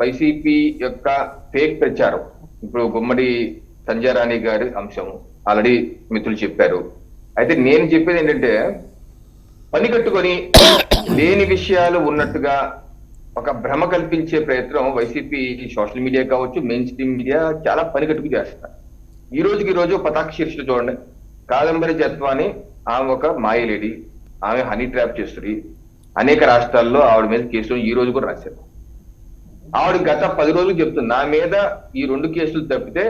YCP యొక్క fake ప్రచారం. ఇప్పుడు గుమ్మడి సంజయరాణి గారి అంశం ఆల్రెడీ మిత్రులు చెప్పారు. అయితే నేను చెప్పేది ఏంటంటే పని కట్టుకొని లేని విషయాలు ఉన్నట్టుగా ఒక భ్రమ కల్పించే ప్రయత్నం వైసీపీ సోషల్ మీడియా కావచ్చు మెయిన్ స్ట్రీమ్ మీడియా చాలా పని కట్టుకు చేస్తారు ఈ రోజుకి ఈ రోజు పతాక శీర్షిక చూడండి. కాదంబరి జత్వాని ఆమె ఒక మాయలేడి ఆమె హనీ ట్రాప్ చేస్తుంది. అనేక రాష్ట్రాల్లో ఆవిడ మీద కేసులు ఈ రోజు కూడా రాశారు. ఆవిడ గత పది రోజులు చెప్తుంది నా మీద ఈ రెండు కేసులు తప్పితే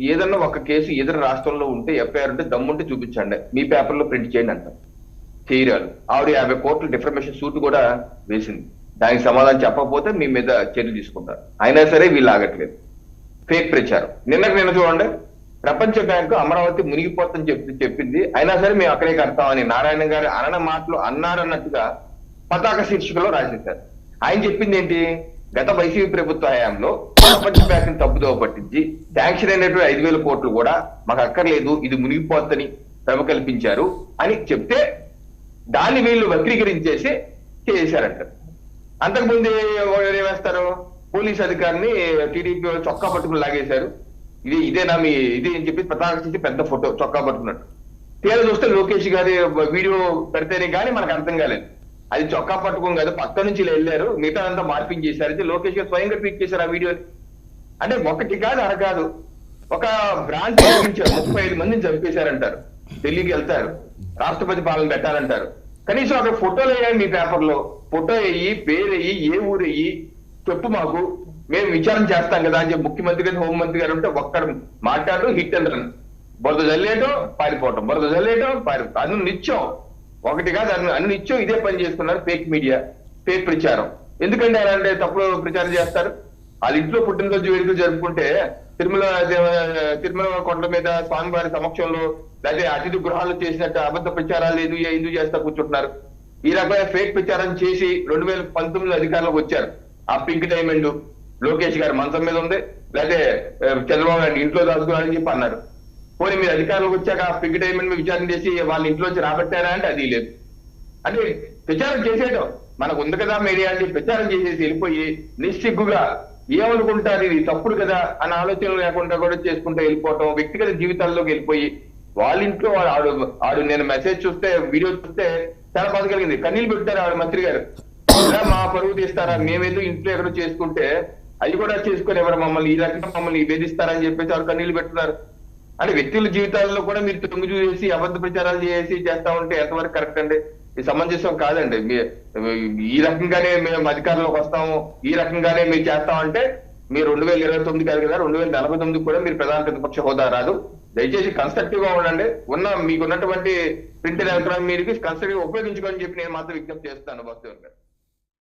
ఏదన్నా ఒక కేసు ఇతర రాష్ట్రంలో ఉంటే ఎఫ్ఐఆర్ ఉంటే దమ్ముంటే చూపించండి. మీ పేపర్లో ప్రింట్ చేయండి అంటారు చేయరాలు ఆవిడ యాభై కోట్ల డిఫర్మేషన్ సూట్ కూడా వేసింది. దానికి సమాధానం చెప్పకపోతే మీ మీద చర్య తీసుకుంటారు. అయినా సరే వీళ్ళు ఆగట్లేదు. ఫేక్ ప్రచారం. నిన్నకు నిన్న చూడండి ప్రపంచ బ్యాంకు అమరావతి మునిగిపోతుందని చెప్పి చెప్పింది. అయినా సరే మేము అక్కడే కడతామని నారాయణ గారు అనన మాటలు అన్నారన్నట్టుగా పతాక శీర్షికలో రాసేశారు ఆయన చెప్పింది ఏంటి? గత వైసీపీ ప్రభుత్వ హయాంలో ప్రపంచ బ్యాంకును తప్పుదోవ పట్టించి శాంక్షన్ అయినటువంటి ఐదు వేల కోట్లు కూడా మాకు అక్కర్లేదు ఇది మునిగిపోద్దని శ్రమ కల్పించారు అని చెప్తే దాన్ని వీళ్ళు వక్రీకరించేసి చేశారంట. అంతకుముందు ముందు ఏమేస్తారు? పోలీస్ అధికారిని టీడీపీ చొక్కా పట్టుకుని లాగేశారు. ఇది ఇదేనా మీ ఇది అని చెప్పి పతాక చేసి పెద్ద ఫోటో చొక్కా పట్టుకున్నట్టు. తీరా చూస్తే లోకేష్ గారి వీడియో పెడితేనే కానీ మనకు అర్థం కాలేదు. అది చొక్కా పట్టుకోం కాదు పక్క నుంచి వెళ్ళారు. మిగతా అంతా మార్పింగ్ చేశారు. అయితే లోకేష్ గారు స్వయంగా ట్వీట్ చేశారు ఆ వీడియోని అంటే ఒకటి కాదు అర కాదు. ఒక బ్రాంచ్ ముప్పై ఐదు మందిని చంపేశారంటారు. ఢిల్లీకి వెళ్తారు. రాష్ట్రపతి పాలన పెట్టాలంటారు. కనీసం అక్కడ ఫోటోలు వేయాలి మీ పేపర్లో. ఫోటో వేయి పేరు వేయి ఏ ఊరు వేయి. చెప్పు మాకు. మేము విచారణ చేస్తాం కదా అని చెప్పి ముఖ్యమంత్రి గారు హోంమంత్రి గారు ఉంటే ఒక్కడ మాట్లాడు హిట్ అండ్ రన్. బురద జల్లేయటం పారిపోవటం. బురద జల్లేయటం పారిపోవటం అది నిత్యం. ఒకటి కాదు అన్ని అన్ని నిత్యం ఇదే పని చేస్తున్నారు ఫేక్ మీడియా ఫేక్ ప్రచారం. ఎందుకంటే అలాంటి తప్పుడు ప్రచారం చేస్తారు? వాళ్ళ ఇంట్లో పుట్టినరోజు వేడుకలు జరుపుకుంటే తిరుమల తిరుమల కొండ మీద స్వామివారి సమక్షంలో లేకపోతే అతిథి గృహాల్లో చేసినట్టు అబద్ధ ప్రచారాలు ఎందుకు ఎందుకు చేస్తా కూర్చుంటున్నారు? ఈ రకమైన ఫేక్ ప్రచారం చేసి రెండు వేల పంతొమ్మిది అధికారంలోకి వచ్చారు. ఆ పింక్ డైమండ్ లోకేష్ గారు మంచం మీద ఉంది. లేకపోతే చంద్రబాబు నాయుడు ఇంట్లో దాచుకున్నారని చెప్పి అన్నారు. పోనీ మీరు అధికారంలోకి వచ్చాక ఆ పింక్ డైమండ్ విచారణ చేసి వాళ్ళ ఇంట్లోంచి రాబట్టారా అంటే అది లేదు. అంటే ప్రచారం చేసేయటం. మనకు ఉంది కదా మీడియా అని ప్రచారం చేసేసి వెళ్ళిపోయి నిస్సిగ్గుగా ఏమనుకుంటారు? ఇది తప్పుడు కదా అన్న ఆలోచన లేకుండా కూడా చేసుకుంటూ వెళ్ళిపోవటం వ్యక్తిగత జీవితాల్లోకి వెళ్ళిపోయి వాళ్ళ ఇంట్లో ఆడు ఆడు నేను మెసేజ్ చూస్తే వీడియో చూస్తే చాలా బాధ కలిగింది. కన్నీళ్ళు పెట్టారు ఆవిడ మంత్రి గారు. మా పరువు తీస్తారా? మేమేదో ఇంట్లో ఎక్కడో చేసుకుంటే అవి కూడా చేసుకొని ఎవరు మమ్మల్ని ఈ రకంగా మమ్మల్ని వేధిస్తారని చెప్పేసి వాళ్ళు కన్నీళ్ళు పెట్టున్నారు. అంటే వ్యక్తుల జీవితాల్లో కూడా మీరు తొంగి చూసేసి అబద్ధ ప్రచారాలు చేసి చేస్తా ఉంటే ఎంతవరకు కరెక్ట్ అండి? ఇది సమంజసం కాదండి. ఈ రకంగానే మేము అధికారంలోకి వస్తాము. ఈ రకంగానే మీరు చేస్తామంటే మీరు రెండు వేల ఇరవై తొమ్మిది కాదు కదా రెండు వేల నలభై తొమ్మిది కూడా మీరు ప్రధాన ప్రతిపక్ష హోదా రాదు. దయచేసి కన్స్ట్రక్టివ్గా ఉండండి. ఉన్న మీకు ఉన్నటువంటి ప్రింటెడ్ ఎలక్ట్రానిక్ మీరు కన్స్ట్రక్టివ్ ఉపయోగించుకోని చెప్పి నేను మాత్రం విజ్ఞప్తి చేస్తాను భక్తులు గారు